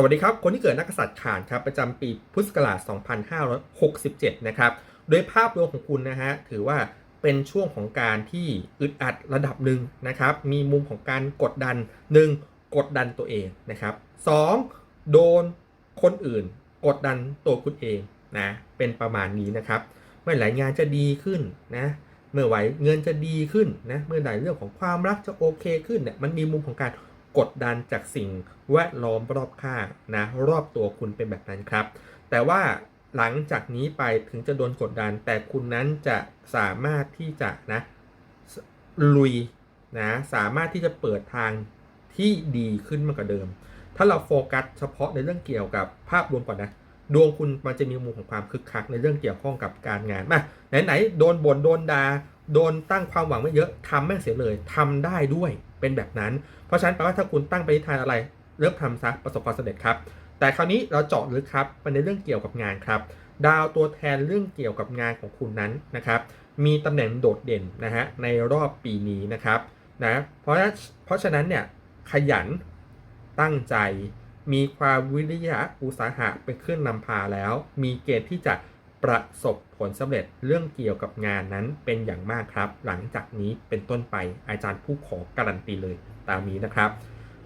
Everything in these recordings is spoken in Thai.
สวัสดีครับ คนที่เกิดนักกษัตริย์ข่านครับประจำปีพุทธศักราช 2567 นะครับ โดยภาพรวมของคุณนะฮะถือว่าเป็นช่วงของการที่อึดอัดระดับหนึ่งนะครับ มีมุมของการกดดัน 1. กดดันตัวเองนะครับ 2. โดนคนอื่น กดดันตัวคุณเองนะเป็นประมาณนี้นะครับเมื่อไหร่งานจะดีขึ้นนะเมื่อไหร่เงินจะดีขึ้นนะเมื่อไหร่เรื่องของความรักจะโอเคขึ้นเนี่ยมันมีมุมของการ กดดันจากสิ่งแวดล้อมรอบข้างนะรอบตัวคุณเป็นแบบนั้นครับ แต่ว่าหลังจากนี้ไปถึงจะโดนกดดัน แต่คุณนั้นจะสามารถที่จะนะลุยนะสามารถที่จะเปิดทางที่ดีขึ้นมากกว่าเดิม ถ้าเราโฟกัสเฉพาะในเรื่องเกี่ยวกับภาพรวมก่อนนะดวงคุณมันจะมีมุมของความคึกคักในเรื่องเกี่ยวข้องกับการงานมาไหนๆโดนบ่นโดนดา่าโดนตั้งความหวังไม่เยอะทำแม่งเสียเลยทำได้ด้วย เป็นแบบนั้น เพราะฉะนั้นแปลว่าถ้าคุณตั้งปณิธานอะไร เริ่มทำซะประสบความสำเร็จครับ แต่คราวนี้เราเจาะลึกครับไปในเรื่องเกี่ยวกับงานครับ ดาวตัวแทนเรื่องเกี่ยวกับงานของคุณนั้นนะครับมีตำแหน่งโดดเด่นนะฮะในรอบปีนี้นะครับนะเพราะเพราะฉะนั้นเนี่ยขยันตั้งใจ มีความวิริยะอุตสาหะเป็นเครื่องนำพาแล้ว มีเกณฑ์ที่จะ ประสบผลสำเร็จเรื่องเกี่ยวกับงานนั้นเป็นอย่างมากครับ หลังจากนี้เป็นต้นไปอาจารย์ผู้ขอการันตีเลยตามนี้นะครับ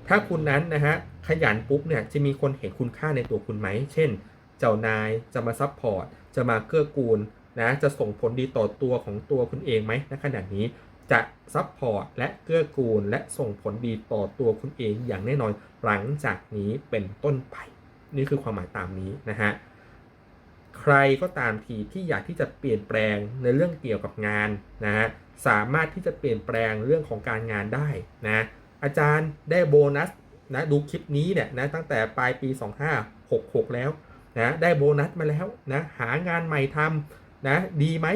ถ้าคุณนั้นนะฮะขยันปุ๊บเนี่ยจะมีคนเห็นคุณค่าในตัวคุณไหม เช่น เจ้านายจะมาซัพพอร์ตจะมาเกื้อกูลนะจะส่งผลดีต่อตัวของตัวคุณเองไหมณขณะนี้จะซัพพอร์ตและเกื้อกูล และส่งผลดีต่อตัวคุณเองอย่างแน่นอนหลังจากนี้เป็นต้นไป นี่คือความหมายตามนี้นะฮะ ใครก็ตามทีที่อยากที่จะเปลี่ยนแปลงในเรื่องเกี่ยวกับงานนะฮะสามารถที่จะเปลี่ยนแปลงเรื่องของการงานได้นะอาจารย์ได้โบนัสนะดูคลิปนี้เนี่ยนะตั้งแต่ปลายปี 2566 แล้วนะได้โบนัสมาแล้วนะหางานใหม่ทำนะดีไหม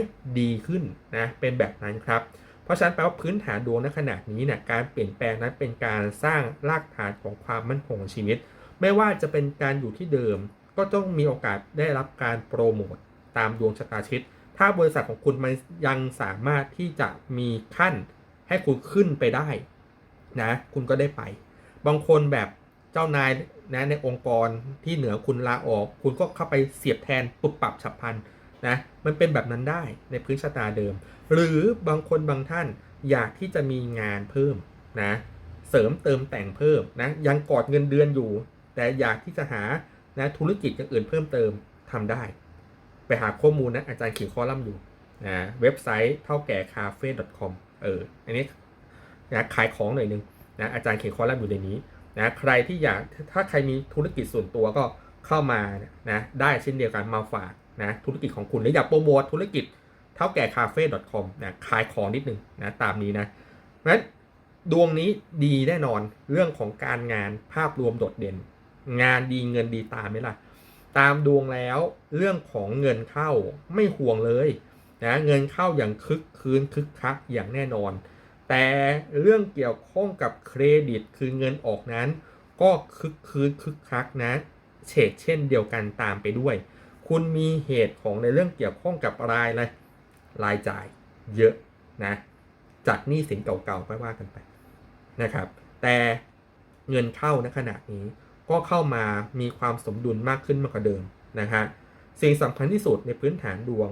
ดีขึ้นนะเป็นแบบนั้นครับ เพราะฉะนั้นแปลว่าพื้นฐานดวงในขณะนี้เนี่ยการเปลี่ยนแปลงนั้นเป็นการสร้างรากฐานของความมั่นคงของชีวิต ไม่ว่าจะเป็นการอยู่ที่เดิม ก็ต้องมีโอกาสได้รับการโปรโมทตามดวงชะตาชีวิต ถ้าบริษัทของคุณมันยังสามารถที่จะมีขั้นให้คุณขึ้นไปได้นะคุณก็ได้ไป บางคนแบบเจ้านายนะในองค์กรที่เหนือคุณลาออก คุณก็เข้าไปเสียบแทนปุบปรับฉับพลันนะมันเป็นแบบนั้นได้ในพื้นชะตาเดิม หรือบางคนบางท่านอยากที่จะมีงานเพิ่มนะเสริมเติมแต่งเพิ่มนะยังกอดเงินเดือนอยู่ แต่อยากที่จะหา นะธุรกิจอย่างอื่นเพิ่มเติมทำได้ ไปหาข้อมูลนะอาจารย์เขียนคอลัมน์อยู่นะเว็บไซต์เท่าแก่คาเฟ่ .com เอออันนี้นะขายของหน่อยนึงนะอาจารย์เขียนคอลัมน์อยู่ในนี้นะใครที่อยากถ้าใครมีธุรกิจส่วนตัวก็เข้ามานะได้เช่นเดียวกันมาฝากนะธุรกิจของคุณหรืออยากโปรโมทธุรกิจเท่าแก่คาเฟ่ .com นะขายของนิดนึงนะตามนี้นะนั้นดวงนี้ดีแน่นอนเรื่องของการงานภาพรวมโดดเด่น งานดีเงินดีตามไหมล่ะ ตามดวงแล้วเรื่องของเงินเข้าไม่ห่วงเลยนะเงินเข้าอย่างคึกคืนคึกคักอย่างแน่นอน แต่เรื่องเกี่ยวข้องกับเครดิตคือเงินออกนั้น ก็คึกคืนคึกคักนะเฉกเช่นเดียวกันตามไปด้วย คุณมีเหตุของในเรื่องเกี่ยวข้องกับรายอะไรรายจ่ายเยอะนะจากหนี้สินเก่าๆไม่ว่ากันไปนะครับ แต่เงินเข้าในขณะนี้ ก็เข้ามามีความสมดุลมากขึ้นมากกว่าเดิมนะฮะสิ่งสำคัญที่สุดในพื้นฐานดวง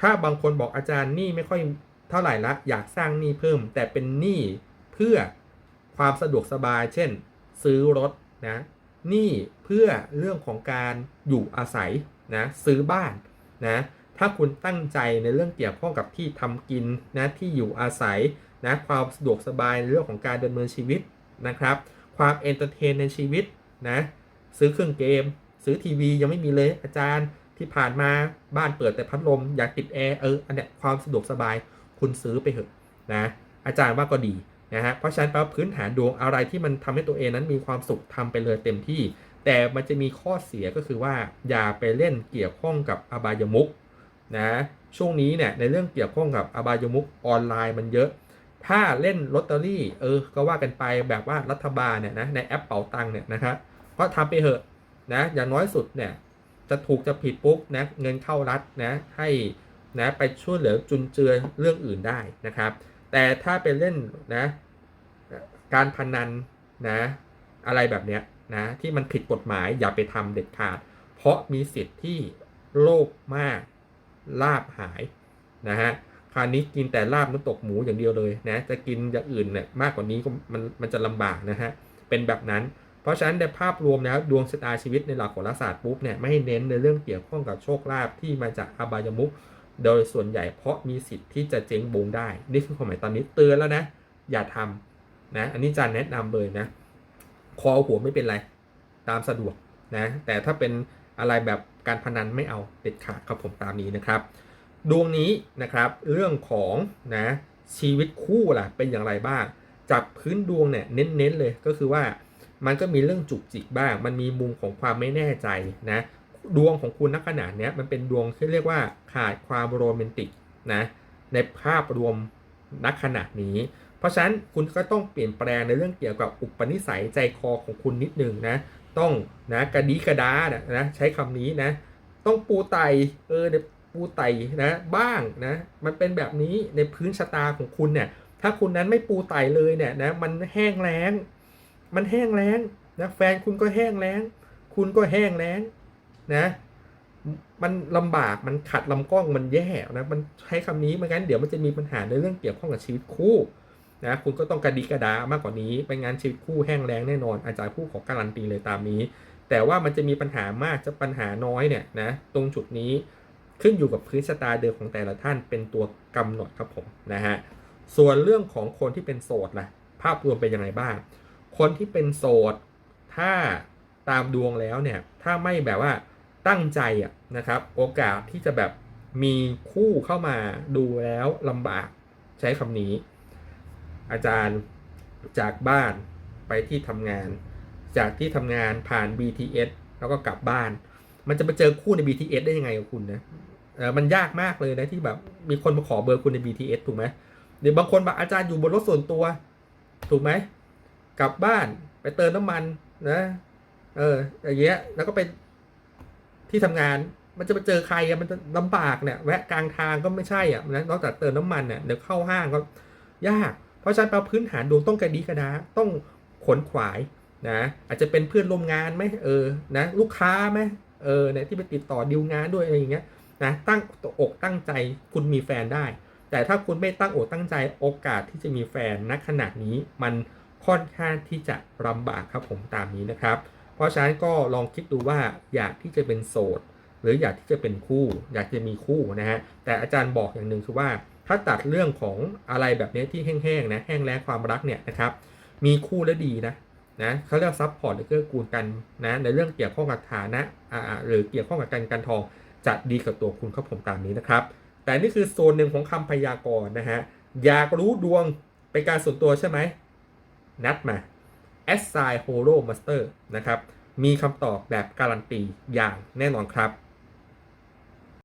ถ้าบางคนบอกอาจารย์หนี้ไม่ค่อยเท่าไหร่ละอยากสร้างหนี้เพิ่ม แต่เป็นหนี้เพื่อความสะดวกสบาย เช่น ซื้อรถนะหนี้เพื่อเรื่องของการอยู่อาศัยนะซื้อบ้านนะถ้าคุณตั้งใจในเรื่องเกี่ยวข้องกับที่ทำกินนะที่อยู่อาศัยนะความสะดวกสบายในเรื่องของการดำเนินชีวิตนะครับ ความเอนเตอร์เทนในชีวิต นะซื้อเครื่องเกม ซื้อทีวียังไม่มีเลยอาจารย์ที่ผ่านมาบ้านเปิดแต่พัดลมอยากติดแอร์เอออันเนี้ยความสะดวกสบายคุณซื้อไปเถอะนะอาจารย์ว่าก็ดีนะฮะเพราะฉะนั้นแปลว่าพื้นฐานดวงอะไรที่มันทำให้ตัวเองนั้นมีความสุขทำไปเลยเต็มที่ แต่มันจะมีข้อเสียก็คือว่าอย่าไปเล่นเกี่ยวข้องกับอบายมุกนะช่วงนี้เนี่ยในเรื่องเกี่ยวข้องกับอบายมุกออนไลน์มันเยอะ ถ้าเล่นลอตเตอรี่ เออ ก็ว่ากันไปแบบว่ารัฐบาลเนี่ยนะในแอปเป๋าตังเนี่ยนะครับก็ทำไปเถอะนะอย่างน้อยสุดเนี่ยจะถูกจะผิดปุ๊บนะเงินเข้ารัฐนะให้นะไปช่วยเหลือจุนเจือเรื่องอื่นได้นะครับ แต่ถ้าไปเล่นนะการพนันนะอะไรแบบเนี้ยนะที่มันผิดกฎหมายอย่าไปทำเด็ดขาด เพราะมีสิทธิ์ที่โลภมากลาบหายนะฮะ คราวนี้กินแต่ลาบน้ำตกหมูอย่างเดียวเลยนะจะกินอย่างอื่นเนี่ยมากกว่านี้ก็มันมันจะลำบากนะฮะเป็นแบบนั้น เพราะฉะนั้นในภาพรวมแล้วดวงชะตาชีวิตในหลักโหราศาสตร์ปุ๊บเนี่ยไม่ให้เน้นในเรื่องเกี่ยวข้องกับโชคลาภที่มาจากอบายมุขโดยส่วนใหญ่เพราะมีสิทธิ์ที่จะเจ๊งบงได้ นี่คือความหมายตอนนี้เตือนแล้วนะ อย่าทำนะอันนี้จารย์แนะนำเลยนะ คอหัวไม่เป็นไร ตามสะดวกนะแต่ถ้าเป็นอะไรแบบการพนันไม่เอาเด็ดขาดครับผมตามนี้นะครับ ดวงนี้นะครับเรื่องของนะชีวิตคู่ล่ะเป็นอย่างไรบ้าง จากพื้นดวงเนี่ยเน้นๆเลยก็คือว่ามันก็มีเรื่องจุกจิกบ้าง มันมีมุมของความไม่แน่ใจนะดวงของคุณณขนาดเนี้ยมันเป็นดวงที่เรียกว่าขาดความโรแมนติกนะในภาพรวมณขนาดนี้ เพราะฉะนั้นคุณก็ต้องเปลี่ยนแปลงในเรื่องเกี่ยวกับอุปนิสัยใจคอของคุณนิดนึงนะต้องนะกระดีกระดานะนะใช้คำนี้นะต้องปูไตเออ ปูไตนะบ้างนะมันเป็นแบบนี้ในพื้นชะตาของคุณเนี่ยถ้าคุณนั้นไม่ปูไตเลยเนี่ยนะมันแห้งแล้ง มันแห้งแล้งนะแฟนคุณก็แห้งแล้ง คุณก็แห้งแล้งนะมันลำบากมันขัดลำกล้องมันแย่นะมันใช้คำนี้ไม่งั้นเดี๋ยวมันจะมีปัญหาในเรื่องเกี่ยวข้องกับชีวิตคู่นะคุณก็ต้องกระดิกระดามากกว่านี้ไม่งั้นชีวิตคู่แห้งแล้งแน่นอนอาจารย์ผู้ขอการันตีเลยตามนี้ แต่ว่ามันจะมีปัญหามากจะปัญหาน้อยเนี่ยนะตรงจุดนี้ ขึ้นอยู่กับพื้นชะตาเดิมของแต่ละท่านเป็นตัวกำหนดครับผมนะฮะส่วนเรื่องของคนที่เป็นโสดล่ะภาพรวมเป็นยังไงบ้าง คนที่เป็นโสด ถ้าตามดวงแล้วเนี่ยถ้าไม่แบบว่าตั้งใจอะนะครับ โอกาสที่จะแบบมีคู่เข้ามาดูแล้วลำบากใช้คำนี้ อาจารย์จากบ้านไปที่ทำงาน จากที่ทำงานผ่าน BTS แล้วก็กลับบ้าน มันจะไปเจอคู่ใน BTS ได้ยังไงกับคุณนะเออมันยากมากเลยนะที่แบบ มีคนมาขอเบอร์คุณใน BTS ถูกไหมหรือบางคนแบบอาจารย์อยู่บนรถส่วนตัว ถูกไหมกลับบ้านไปเติมน้ำมันนะ เอออย่างเงี้ยแล้วก็ไปที่ทำงานมันจะไปเจอใครอะมันลำบากเนี่ยแวะกลางทางก็ไม่ใช่อะนะนอกจากเติมน้ำมันเนี่ยเดี๋ยวเข้าห้างก็ยาก เพราะฉะนั้นพื้นฐานดวงต้องกระดีกระดาต้องขนขวายนะอาจจะเป็นเพื่อนร่วมงานไหมเออนะลูกค้าไหม เออเนี่ยที่ไปติดต่อดีลงานด้วยอะไรอย่างเงี้ยนะตั้งอกตั้งใจคุณมีแฟนได้ แต่ถ้าคุณไม่ตั้งอกตั้งใจโอกาสที่จะมีแฟนณขนาดนี้มันค่อนข้างที่จะลำบากครับผมตามนี้นะครับ เพราะฉะนั้นก็ลองคิดดูว่าอยากที่จะเป็นโสด หรืออยากที่จะเป็นคู่ อยากจะมีคู่นะฮะแต่อาจารย์บอกอย่างหนึ่งคือว่า ถ้าตัดเรื่องของอะไรแบบนี้ที่แห้งๆนะแห้งแล้งความรักเนี่ยนะครับมีคู่แล้วดีนะ นะเขาเรียกซับพอร์ตหรือเกื้อกูลกันนะในเรื่องเกี่ยวข้องกับฐานะอ่าหรือเกี่ยวข้องกับการการทองจะดีกับตัวคุณครับผมตามนี้นะครับ แต่นี่คือโซนหนึ่งของคำพยากรณ์นะฮะอยากรู้ดวงเป็นการส่วนตัวใช่ไหมนัดมา a s s i g n Holo Master นะครับมีคำตอบแบบการันตีอย่างแน่นอนครับ